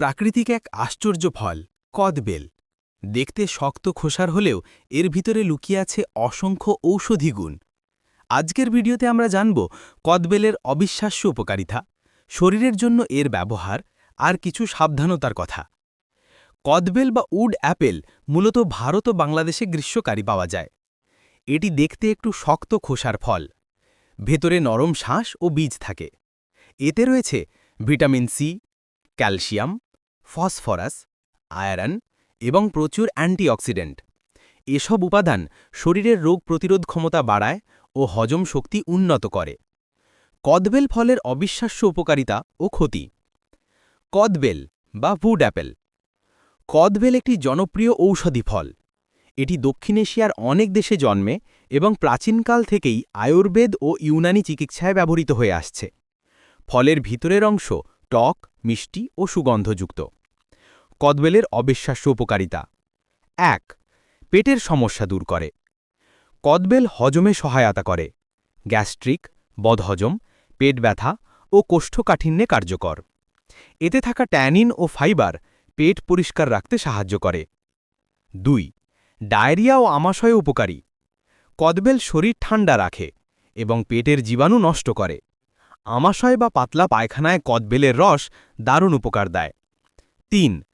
প্রাকৃতিক এক আশ্চর্য ফল, কদবেল। দেখতে শক্ত খোসার হলেও এর ভিতরে লুকিয়ে আছে অসংখ্য ঔষধি গুণ। আজকের ভিডিওতে আমরা জানব কদবেলের অবিশ্বাস্য উপকারিতা, শরীরের জন্য এর ব্যবহার, আর কিছু সাবধানতার কথা। কদবেল বা উড অ্যাপেল মূলত ভারত ও বাংলাদেশে গ্রীষ্মকারী পাওয়া যায়। এটি দেখতে একটু শক্ত খোসার ফল। ভেতরে নরম শ্বাস ও বীজ থাকে। এতে রয়েছে vitamin C, calcium phosphorus, iron এবং প্রচুর অ্যান্টিঅক্সিডেন্ট। এসব উপাদান শরীরের রোগ প্রতিরোধ ক্ষমতা বাড়ায় ও হজম শক্তি উন্নত করে। কদবেল ফলের অবিশ্বাস্য উপকারিতা ও ক্ষতি। কদবেল বা ভুড অ্যাপেল। কদবেল একটি জনপ্রিয় ঔষধি ফল। এটি দক্ষিণ এশিয়ার অনেক দেশে জন্মে এবং প্রাচীনকাল থেকেই আয়ুর্বেদ ও ইউনানি চিকিৎসায় ব্যবহৃত হয়ে আসছে। ফলের ভিতরের অংশ টক, মিষ্টি ও সুগন্ধযুক্ত। কদবেলের অবিশ্বাস্য উপকারিতা। এক, পেটের সমস্যা দূর করে। কদবেল হজমে সহায়তা করে। গ্যাস্ট্রিক, বদহজম, পেট ব্যথা ও কোষ্ঠকাঠিন্যে কার্যকর। এতে থাকা ট্যানিন ও ফাইবার পেট পরিষ্কার রাখতে সাহায্য করে। দুই, ডায়রিয়া ও আমাশয় উপকারী। কদবেল শরীর ঠান্ডা রাখে এবং পেটের জীবাণু নষ্ট করে। আমাশয় বা পাতলা পায়খানায় কদবেলের রস দারুণ উপকার দেয়। তিন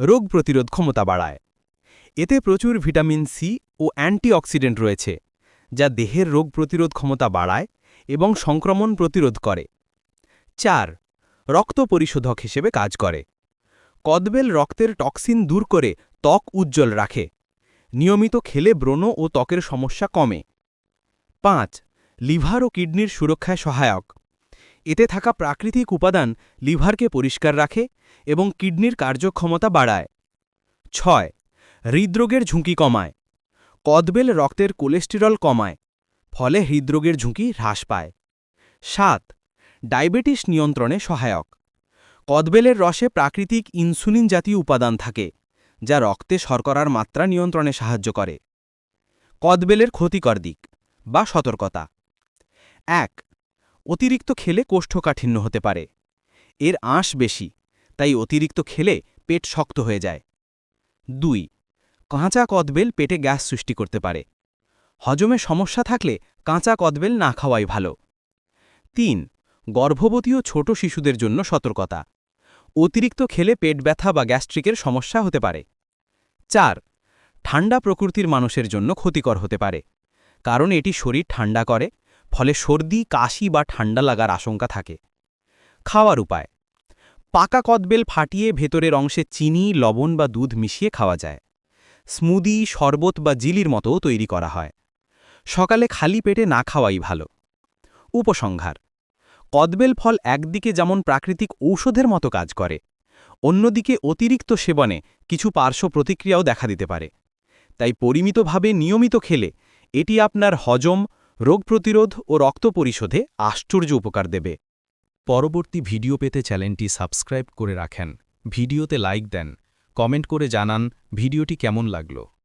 রোগ প্রতিরোধ ক্ষমতা বাড়ায়। এতে প্রচুর ভিটামিন সি ও অ্যান্টিঅক্সিডেন্ট রয়েছে, যা দেহের রোগ প্রতিরোধ ক্ষমতা বাড়ায় এবং সংক্রমণ প্রতিরোধ করে। চার, রক্ত পরিশোধক হিসেবে কাজ করে। কদবেল রক্তের টক্সিন দূর করে ত্বক উজ্জ্বল রাখে। নিয়মিত খেলে ব্রণ ও ত্বকের সমস্যা কমে। পাঁচ, লিভার ও কিডনির সুরক্ষায় সহায়ক। এতে থাকা প্রাকৃতিক উপাদান লিভারকে পরিষ্কার রাখে এবং কিডনির কার্যক্ষমতা বাড়ায়। ছয়, হৃদরোগের ঝুঁকি কমায়। কদবেল রক্তের কোলেস্টেরল কমায়, ফলে হৃদরোগের ঝুঁকি হ্রাস পায়। সাত, ডায়াবেটিস নিয়ন্ত্রণে সহায়ক। কদবেলের রসে প্রাকৃতিক ইনসুলিন জাতীয় উপাদান থাকে, যা রক্তে শর্করার মাত্রা নিয়ন্ত্রণে সাহায্য করে। কদবেলের ক্ষতিকর দিক বা সতর্কতা। এক অতিরিক্ত খেলে কোষ্ঠকাঠিন্য হতে পারে। এর আঁশ বেশি, তাই অতিরিক্ত খেলে পেট শক্ত হয়ে যায়। দুই, কাঁচা কদবেল পেটে গ্যাস সৃষ্টি করতে পারে। হজমে সমস্যা থাকলে কাঁচা কদবেল না খাওয়াই ভালো। তিন, গর্ভবতী ও ছোট শিশুদের জন্য সতর্কতা। অতিরিক্ত খেলে পেট ব্যথা বা গ্যাস্ট্রিকের সমস্যা হতে পারে। চার, ঠান্ডা প্রকৃতির মানুষের জন্য ক্ষতিকর হতে পারে, কারণ এটি শরীর ঠান্ডা করে ফলে সর্দি, কাশি বা ঠান্ডা লাগার আশঙ্কা থাকে। খাওয়ার উপায়। পাকা কদবেল ফাটিয়ে ভেতরের অংশে চিনি, লবণ বা দুধ মিশিয়ে খাওয়া যায়। স্মুদি, শরবত বা জিলির মতোও তৈরি করা হয়। সকালে খালি পেটে না খাওয়াই ভালো। উপসংহার। কদবেল ফল একদিকে যেমন প্রাকৃতিক ঔষধের মতো কাজ করে, অন্যদিকে অতিরিক্ত সেবনে কিছু পার্শ্ব প্রতিক্রিয়াও দেখা দিতে পারে। তাই পরিমিতভাবে নিয়মিত খেলে এটি আপনার হজম রোগ প্রতিরোধ ও রক্ত পরিশোধে আশ্চর্য উপকার দেবে। পরবর্তী ভিডিও পেতে চ্যানেলটি সাবস্ক্রাইব করে রাখেন। ভিডিওতে লাইক দেন, কমেন্ট করে জানান ভিডিওটি কেমন লাগল।